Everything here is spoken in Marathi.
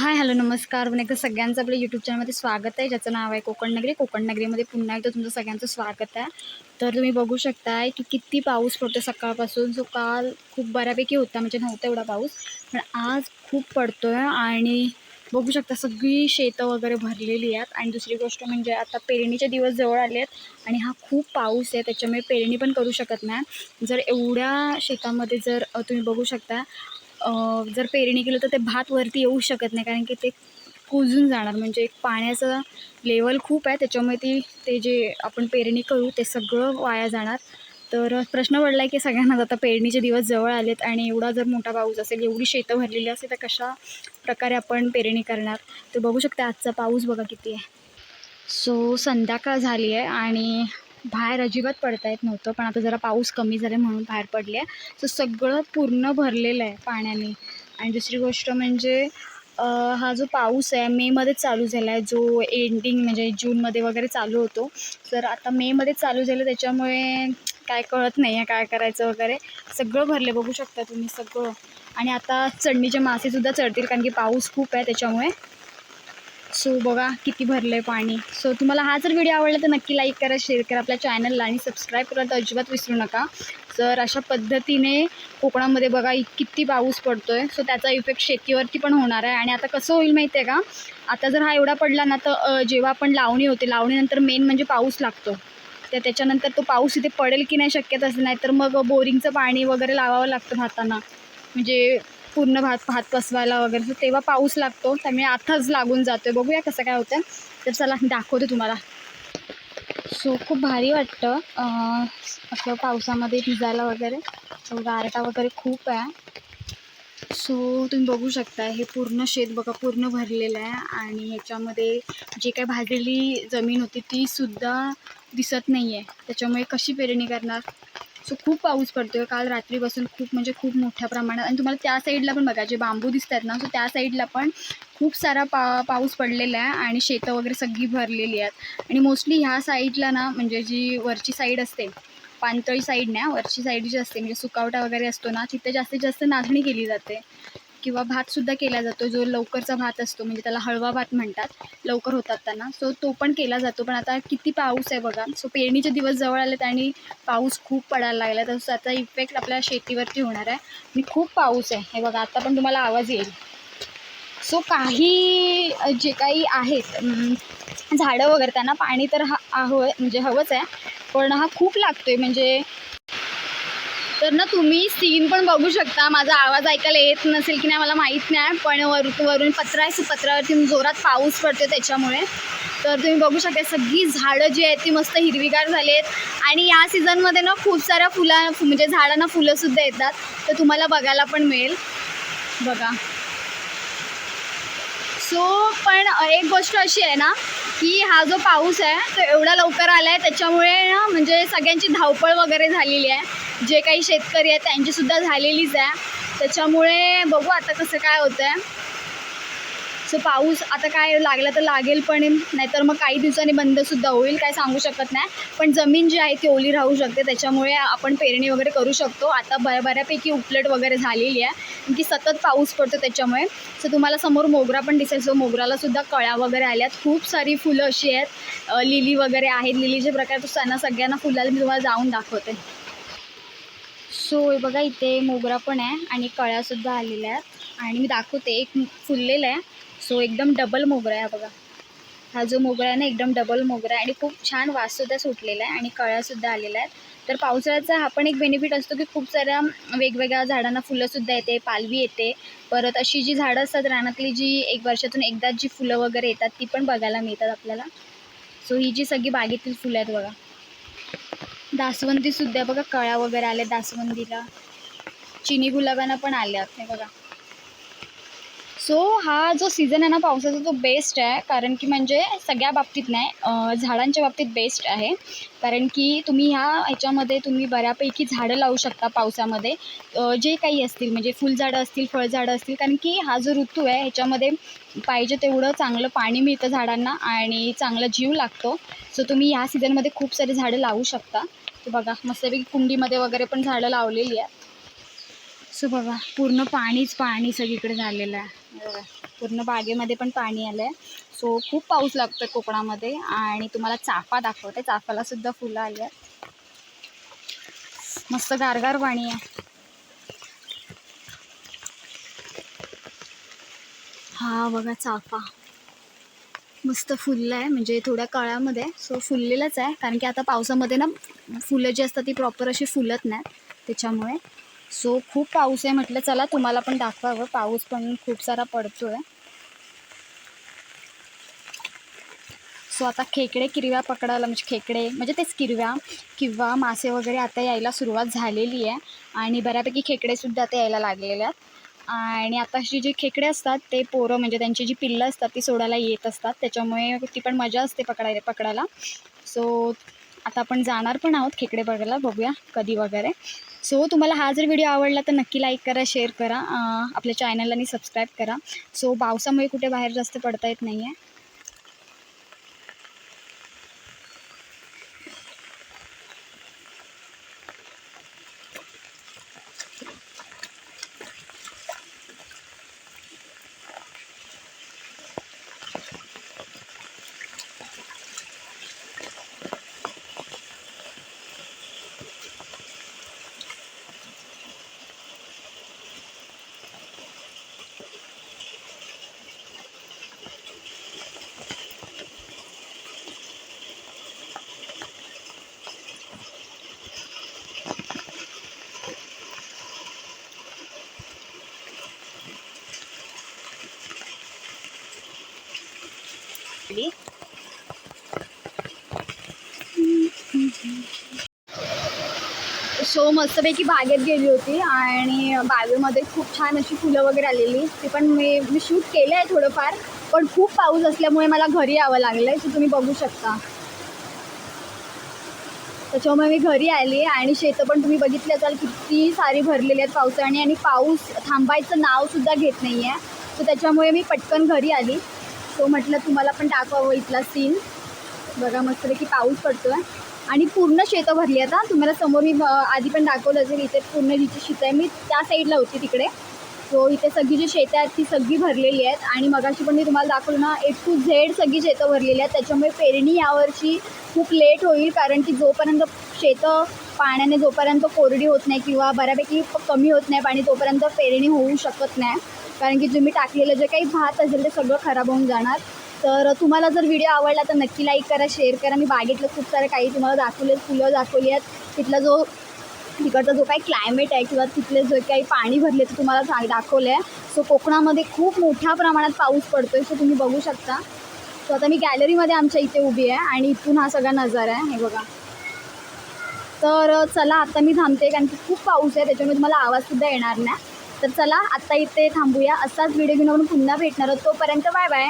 हाय हॅलो नमस्कार. पण एकदा सगळ्यांचं आपल्या यूट्यूब चॅनलमध्ये स्वागत आहे. ज्याचं नाव आहे कोकण नगरी. कोकण नगरीमध्ये पुन्हा एकदा तुमचं सगळ्यांचं स्वागत आहे. तर तुम्ही बघू शकताय की किती पाऊस पडतो सकाळपासून. जो काल खूप बऱ्यापैकी होता म्हणजे नव्हता एवढा पाऊस. पण आज खूप पडतो आहे आणि बघू शकता सगळी शेतं वगैरे भरलेली आहेत. आणि दुसरी गोष्ट म्हणजे आता पेरणीचे दिवस जवळ आले आहेत आणि हा खूप पाऊस आहे. त्याच्यामुळे पेरणी पण करू शकत नाही. जर एवढ्या शेतामध्ये जर तुम्ही बघू शकता जर पेरणी केलं तर ते भात वरती येऊ शकत नाही कारण की ते कुजून जाणार. म्हणजे एक पाण्याचं लेवल खूप आहे त्याच्यामुळे ती ते जे आपण पेरणी करू ते सगळं वाया जाणार. तर प्रश्न पडला आहे की सगळ्यांनाच आता पेरणीचे दिवस जवळ आलेत आणि एवढा जर मोठा पाऊस असेल एवढी शेतं भरलेली असेल तर कशा प्रकारे आपण पेरणी करणार? तर बघू शकता आजचा पाऊस बघा किती आहे. सो संध्याकाळ झाली आहे आणि बाहेर अजिबात पडता येत नव्हतं पण आता जरा पाऊस कमी झाला म्हणून बाहेर पडले. आहे सो सगळं पूर्ण भरलेलं आहे पाण्याने. आणि दुसरी गोष्ट म्हणजे हा जो पाऊस आहे मेमध्येच चालू झाला आहे जो एंडिंग म्हणजे जूनमध्ये वगैरे चालू होतो. तर आता मेमध्येच चालू झालं त्याच्यामुळे काय कळत नाही आहे काय करायचं वगैरे. सगळं भरले बघू शकता तुम्ही सगळं. आणि आता चढणीचे मासेसुद्धा चढतील कारण की पाऊस खूप आहे त्याच्यामुळे. सो बघा किती भरलं आहे पाणी. सो तुम्हाला हा जर व्हिडिओ आवडला तर नक्की लाईक करा शेअर करा आपल्या चॅनलला आणि सबस्क्राईब करायला तर अजिबात विसरू नका. तर अशा पद्धतीने कोकणामध्ये बघा किती पाऊस पडतो आहे सो त्याचा इफेक्ट शेतीवरती पण होणार आहे. आणि आता कसं होईल माहिती आहे का? आता जर हा एवढा पडला ना तर जेव्हा आपण लावणी होते लावणीनंतर मेन म्हणजे पाऊस लागतो. तर त्याच्यानंतर तो पाऊस इथे पडेल की नाही शक्यता असं नाही. तर मग बोरिंगचं पाणी वगैरे लावावं लागतं भातांना म्हणजे पूर्ण भात भात पसवायला वगैरे तर तेव्हा पाऊस लागतो त्यामुळे आताच लागून जातो आहे बघूया कसं काय होतं तर चला मी दाखवते तुम्हाला. सो खूप भारी वाटतं. असं पावसामध्ये भिजायला वगैरे. गारटा वगैरे खूप आहे. सो तुम्ही बघू शकता हे पूर्ण शेत बघा पूर्ण भरलेलं आहे. आणि ह्याच्यामध्ये जी काय भाजलेली जमीन होती ती सुद्धा दिसत नाही आहे त्याच्यामुळे कशी पेरणी करणार? सो खूप पाऊस पडतो आहे काल रात्रीपासून खूप म्हणजे खूप मोठ्या प्रमाणात आणि तुम्हाला त्या साईडला पण बघा जे बांबू दिसत आहेत ना सो त्या साईडला पण खूप सारा पा पाऊस पडलेला आहे आणि शेतं वगैरे सगळी भरलेली आहेत. आणि मोस्टली ह्या साईडला ना म्हणजे जी वरची साईड असते पाणतळी साईड ना वरची साईड जी असते म्हणजे सुकावटा वगैरे असतो ना तिथे जास्तीत जास्त नाचणी केली जाते. किंवा भातसुद्धा केला जातो जो लवकरचा भात असतो म्हणजे त्याला हळवा भात म्हणतात लवकर होतात त्यांना. सो तो पण केला जातो पण आता किती पाऊस आहे बघा. सो पेरणीचे दिवस जवळ आलेत आणि पाऊस खूप पडायला लागला. तर त्याचा इफेक्ट आपल्या शेतीवरती होणार आहे. आणि खूप पाऊस आहे. हे बघा आता पण तुम्हाला आवाज येईल. सो काही जे काही आहेत झाडं वगैरे त्यांना पाणी तर हा हवं म्हणजे हवंच आहे. पण हा खूप लागतो आहे म्हणजे तर ना तुम्ही सीन पण बघू शकता. माझा आवाज ऐकायला येत नसेल की नाही मला माहीत नाही. पण वर वरून पत्रा आहे पत्रावरती जोरात पाऊस पडतो त्याच्यामुळे. तर तुम्ही बघू शकता सगळी झाडं जी आहेत ती मस्त हिरवीगार झाली आहेत आणि या सीझनमध्ये ना खूप साऱ्या फुला म्हणजे झाडांना फुलंसुद्धा येतात. तर तुम्हाला बघायला पण मिळेल. बघा. सो पण एक गोष्ट अशी आहे ना की हा जो पाऊस आहे तो एवढा लवकर आला आहे त्याच्यामुळे ना म्हणजे सगळ्यांची धावपळ वगैरे झालेली आहे. जे काही शेतकरी आहेत त्यांचीसुद्धा झालेलीच आहे. त्याच्यामुळे बघू आता कसं काय होतं आहे सो पाऊस आता काय लागला तर लागेल पण नाहीतर मग काही दिवसांनी बंदसुद्धा होईल काय सांगू शकत नाही. पण जमीन जी आहे ती ओली राहू शकते त्याच्यामुळे आपण पेरणी वगैरे करू शकतो. आता ब बऱ्यापैकी उपलट वगैरे झालेली आहे. की सतत पाऊस पडतो त्याच्यामुळे. सो तुम्हाला समोर मोगरा पण दिसेल. सो मोगरालासुद्धा कळ्या वगैरे आल्यात. खूप सारी फुलं अशी आहेत. लिली वगैरे आहेत. लिलीचे प्रकार तो त्यांना सगळ्यांना फुलाला मी तुम्हाला जाऊन दाखवते. सो बघा इथे मोगरा पण आहे आणि कळ्यासुद्धा आलेल्या आहेत. आणि मी दाखवते. एक फुललेलं आहे. सो एकदम डबल मोगरा आहे बघा. हा जो मोगरा आहे ना एकदम डबल मोगरा आहे. आणि खूप छान वाससुद्धा सुटलेला आहे आणि कळ्यासुद्धा आलेल्या आहेत. तर पावसाळ्याचा हा पण एक बेनिफिट असतो की खूप साऱ्या वेगवेगळ्या झाडांना फुलंसुद्धा येते पालवी येते. परत अशी जी झाडं असतात रानातली जी एक वर्षातून एकदाच जी फुलं वगैरे येतात ती पण बघायला मिळतात आपल्याला. सो ही जी सगळी बागेतील फुलं आहेत बघा. दासवंदीसुद्धा बघा कळ्या वगैरे आल्या दासवंदीला चिनी गुलाबांना पण आल्या आहेत बघा. सो हा जो सीझन आहे ना पावसाचा तो बेस्ट आहे. कारण की म्हणजे सगळ्या बाबतीत नाही झाडांच्या बाबतीत बेस्ट आहे. कारण की तुम्ही ह्या ह्याच्यामध्ये तुम्ही बऱ्यापैकी झाडं लावू शकता पावसामध्ये. जे काही असतील म्हणजे फुलझाडं असतील फळझाडं असतील कारण की हा जो ऋतू आहे ह्याच्यामध्ये पाहिजे तेवढं चांगलं पाणी मिळतं झाडांना आणि चांगला जीव लागतो. सो तुम्ही ह्या सीझनमध्ये खूप सारे झाडं लावू शकता. तर बघा मस्तपैकी कुंडीमध्ये वगैरे पण झाडं लावलेली आहेत. सो बघा पूर्ण पाणीच पाणी सगळीकडे झालेलं आहे. बघा पूर्ण बागेमध्ये पण पाणी आलं आहे सो खूप पाऊस लागतो आहे कोकणामध्ये आणि तुम्हाला चाफा दाखवते. चाफ्यालासुद्धा फुलं आली आहेत. मस्त गारगार पाणी आहे. हा बघा चाफा. मस्त फुललं आहे म्हणजे थोड्या काळामध्ये. सो फुललेलंच आहे कारण की आता पावसामध्ये ना फुलं जी असतात ती प्रॉपर अशी फुलत नाहीत. त्याच्यामुळे सो खूप पाऊस आहे म्हटलं चला तुम्हाला पण दाखवावं. पाऊस पण खूप सारा पडतो आहे सो आता खेकडे किरव्या पकडायला म्हणजे खेकडे म्हणजे तेच किरव्या किंवा मासे वगैरे आता यायला सुरुवात झालेली आहे. आणि बऱ्यापैकी खेकडेसुद्धा आता यायला लागलेले आहेत. आणि आताची जे जी खेकडे असतात ते पोरं म्हणजे त्यांची जी पिल्लं असतात ती सोडायला येत असतात. त्याच्यामुळे ती पण मजा असते पकडायला पकडायला. सो आता आपण जाणार पण आहोत खेकडे बघायला बघूया कधी वगैरे. सो तुम्हाला हा जर व्हिडिओ आवडला तर नक्की लाईक करा शेअर करा. आपल्या चॅनलला आणि सबस्क्राईब करा. सो पावसामुळे कुठे बाहेर जास्त पडता येत नाही आहे सो मस्तपैकी बागेत गेली होती आणि बागेमध्ये खूप छान अशी फुलं वगैरे आलेली. ती पण मी मी शूट केलं आहे थोडंफार पण खूप पाऊस असल्यामुळे मला घरी यावं लागलं आहे सो तुम्ही बघू शकता. त्याच्यामुळे मी घरी आली आणि शेतं पण तुम्ही बघितली असाल किती सारी भरलेली आहेत पावसाने आणि पाऊस थांबायचं नावसुद्धा घेत नाही आहे सो त्याच्यामुळे मी पटकन घरी आली. सो म्हटलं तुम्हाला पण दाखवावं इथला सीन बघा मस्तपैकी पाऊस पडतो आहे आणि पूर्ण शेतं भरली आता. तुम्हाला समोर मी आधी पण दाखवलं असेल इथे पूर्ण जिथे शेत आहे. मी त्या साईडला होती तिकडे. सो इथे सगळी जी शेतं आहेत ती सगळी भरलेली आहेत. आणि मगाशी पण मी तुम्हाला दाखवलं ना ए टू झेड सगळी शेतं भरलेली आहेत. त्याच्यामुळे पेरणी यावर्षी खूप लेट होईल. कारण की जोपर्यंत शेतं पाण्याने जोपर्यंत कोरडी होत नाही किंवा बऱ्यापैकी कमी होत नाही पाणी तोपर्यंत पेरणी होऊ शकत नाही. कारण की तुम्ही टाकलेलं जे काही भात असेल ते सगळं खराब होऊन जाणार. तर तुम्हाला जर व्हिडिओ आवडला तर नक्की लाईक करा शेअर करा. मी बागेतलं खूप सारं काही तुम्हाला दाखवले फुलं दाखवली आहेत. तिथला जो तिकडचा जो काही क्लायमेट आहे किंवा तिथले जे काही पाणी भरले ते तुम्हाला सांग दाखवलं आहे सो कोकणामध्ये खूप मोठ्या प्रमाणात पाऊस पडतो आहे सो तुम्ही बघू शकता. सो आता मी गॅलरीमध्ये आमच्या इथे उभी आहे आणि इथून हा सगळा नजारा आहे हे बघा. तर चला आता मी थांबते कारण की खूप पाऊस आहे त्याच्यामुळे तुम्हाला आवाजसुद्धा येणार नाही. तर चला आत्ता इथे थांबूया. असाच व्हिडिओ घेऊन आपण पुन्हा भेटणार आहोत. तोपर्यंत बाय बाय.